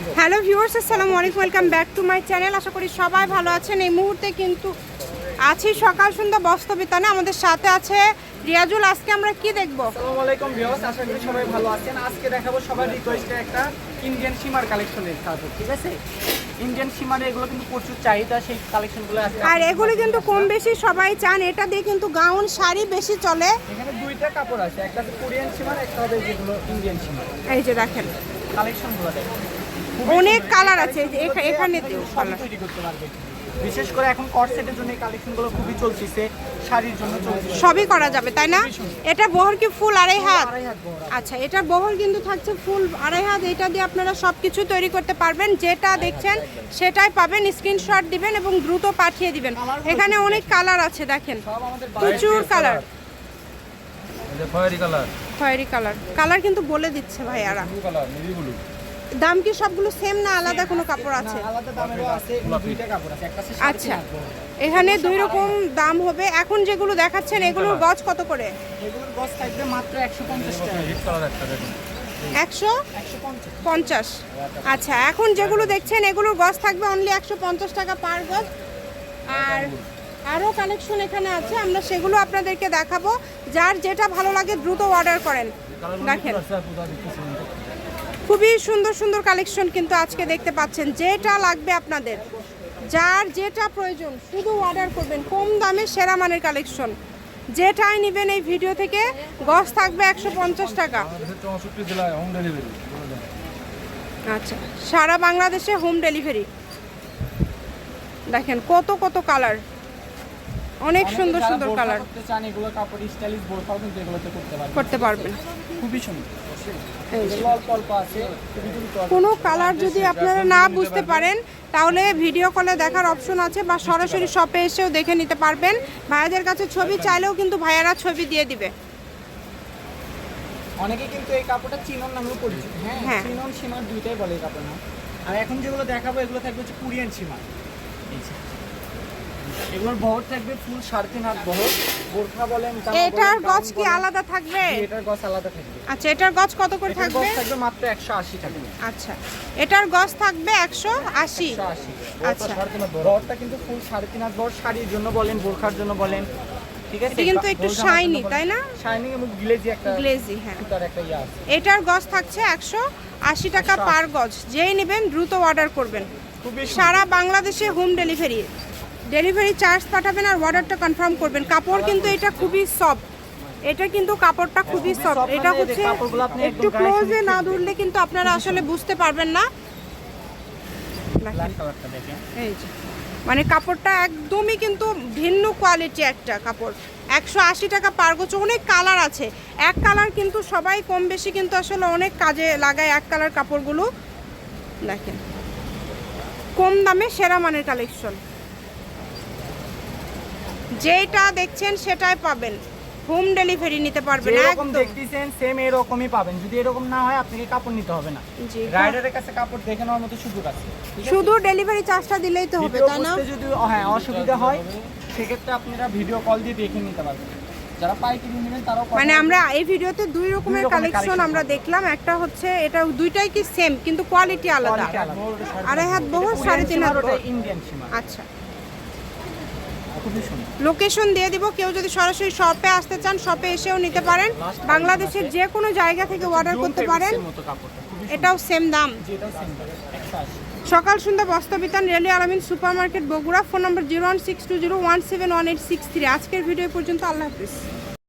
Hello viewers আসসালামু আলাইকুম welcome back to my channel. আশা করি সবাই ভালো আছেন। এই মুহূর্তে কিন্তু আছি সকাল সন্ধ্যা বস্তবিতানে আমাদের সাথে আছে রিয়াজুল। আজকে আমরা কি দেখব? আসসালামু আলাইকুম ভিউয়ার্স আশা করি সবাই ভালো আছেন। আজকে দেখাবো সবার রিকোয়েস্টে একটা ইন্ডিয়ান সীমার কালেকশনের কাপড় ঠিক আছে? ইন্ডিয়ান সীমার এগুলো কিন্তু প্রচুর চাহিদা সেই কালেকশনগুলো আছে আর এগুলো কিন্তু কম বেশি সবাই চান। এটা দিয়ে কিন্তু গাউন শাড়ি বেশি চলে। এখানে দুইটা কাপড় আছে একটা কোরিয়ান সিমার একটা হবে যেগুলো ইন্ডিয়ান সিমার এই যে দেখেন। কালেকশনগুলো দেখেন। অনেক কালার আছে। এই এখানে বিশেষ করে এখন কটসেটের জন্য কালেকশনগুলো খুবই চলতেছে। শাড়ির জন্য সবই করা যাবে তাই না? এটা বহর কি ফুল আড়াই হাত? আচ্ছা এটা বহর কিন্তু থাকছে ফুল আড়াই হাত। এটা দিয়ে আপনারা সব কিছু তৈরি করতে পারবেন। যেটা দেখছেন সেটাই পাবেন। স্ক্রিনশট দিবেন এবং দ্রুত পাঠিয়ে দিবেন। এখানে অনেক কালার আছে দেখেন। প্রচুর কালার খয়েরি কালার খয়েরি কালার কালার কিন্তু বলে দিচ্ছে ভাইয়ারা। কালার ব্লু দাম কি সবগুলো সেম না আলাদা কোনো কাপড় আছে? আলাদা দামেরও আছে এগুলো দুইটা কাপড় আছে একটা হচ্ছে সাড়ে আচ্ছা। এখানে দুই রকম দাম হবে। এখন যেগুলো দেখাচ্ছেন এগুলোর গজ কত করে? এগুলোর গজ থাকবে মাত্র একশো পঞ্চাশ টাকা। হিট কালার একটা দেখুন। একশো? পঞ্চাশ। আচ্ছা এখন যেগুলো দেখছেন এগুলোর গজ থাকবে অনলি একশো পঞ্চাশ টাকা পার গজ। আর আরও কালেকশন এখানে আছে আমরা সেগুলো আপনাদেরকে দেখাবো। যার যেটা ভালো লাগে দ্রুত অর্ডার করেন। দেখেন। খুবই সুন্দর সুন্দর কালেকশন কিন্তু আজকে দেখতে পাচ্ছেন। যেটা লাগবে আপনাদের, যার যেটা প্রয়োজন, শুধু অর্ডার করবেন, কম দামে সেরা মানের কালেকশন যেটাই নেবেন এই ভিডিও থেকে, গস থাকবে একশো পঞ্চাশ টাকা। আচ্ছা সারা বাংলাদেশে হোম ডেলিভারি দেখেন কত কত কালার অনেক সুন্দর সুন্দর কালার করতে চান এগুলো কাপড় স্টাইলিশ বোরখাও কিন্তু এগুলোতে করতে পারবেন করতে পারবেন খুবই সুন্দর। কোনো কালার যদি আপনারা না বুঝতে পারেন তাহলে ভিডিও কলে দেখার অপশন আছে বা সরাসরি শপে এসেও দেখে নিতে পারবেন। ভাইয়াদের কাছে ছবি চাইলেও কিন্তু ভাইয়ারা ছবি দিয়ে দিবে। অনেকে কিন্তু এই কাপড়টা চিনন নামেও পরিচিত। হ্যাঁ হ্যাঁ। চিনন সীমার দুইটাই বলে এই কাপড় না আর এখন যেগুলো দেখাবো এগুলো থাকবে হচ্ছে কোরিয়ান সীমা। এগুলোর বহর থাকবে ফুল সাড়ে তিন হাত বহর। বোরখা বলেন এটার গজ কি আলাদা থাকবে? এটার গজ আলাদা থাকবে। আচ্ছা এটার গজ কত করে থাকবে? গজ থাকবে মাত্র একশো আশি টাকা। আচ্ছা এটার গজ থাকবে একশো আশি। আচ্ছা। বহরটা কিন্তু ফুল সাড়ে তিন হাত বহর। শাড়ির জন্য বলেন বোরখার জন্য বলেন ঠিক আছে? কিন্তু একটু তাই না? শাইনিং এবং গ্লেজি একটা গ্লেজি হ্যাঁ। একটা ইয়ে আছে। এটার গজ থাকছে একশো আশি টাকা পার গজ। যেই নেবেন দ্রুত অর্ডার করবেন। সারা বাংলাদেশে হোম ডেলিভারি ডেলিভারি চার্জ পাঠাবেন আর অর্ডারটা কনফার্ম করবেন। কাপড় কিন্তু এটা খুবই সফট এটা কিন্তু কাপড়টা খুবই সফট এটা হচ্ছে একটু ক্লোজে না ধরলে কিন্তু আপনারা আসলে বুঝতে পারবেন না। এই যে। মানে কাপড়টা একদমই কিন্তু ভিন্ন কোয়ালিটি একটা কাপড়। একশো আশি টাকা পার গজ অনেক কালার আছে। এক কালার কিন্তু সবাই কম বেশি কিন্তু আসলে অনেক কাজে লাগায় এক কালার কাপড়গুলো। দেখেন। কম দামে সেরা মানের কালেকশন যেটা দেখছেন সেটাই পাবেন। হোম ডেলিভারি নিতে পারবেন একদম। দেখতেছেন সেম এরকমই পাবেন। যদি এরকম না হয় আপনাকে কাপড় নিতে হবে না। জি রাইডারের কাছে কাপড় দেখে নেওয়ার মতো সুযোগ আছে। শুধু ডেলিভারি চার্জটা দিলেই তো হবে তাই না? যদি হ্যাঁ অসুবিধা হয় সেক্ষেত্রে আপনারা ভিডিও কল দিয়ে দেখে নিতে পারবেন। যারা পাইকারি নেবেন তারাও মানে আমরা এই ভিডিওতে দুই রকমের কালেকশন আমরা দেখলাম। একটা হচ্ছে এটা দুইটাই কি সেম কিন্তু কোয়ালিটি আলাদা। আড়াই হাত এটা সাড়ে তিন হাত। ইন্ডিয়ান আচ্ছা। লোকেশন দিয়ে দিব। কেউ যদি সরাসরি শপে আসতে চান শপে এসেও নিতে পারেন। বাংলাদেশের যে কোনো জায়গা থেকে অর্ডার করতে পারেন। এটাও সেম দাম। সকাল সন্ধ্যা Bostabitan railway Alamin super market Bogura. Phone number zero one six two zero one seven one eight six three আজকের ভিডিও পর্যন্ত আল্লাহ হাফিজ।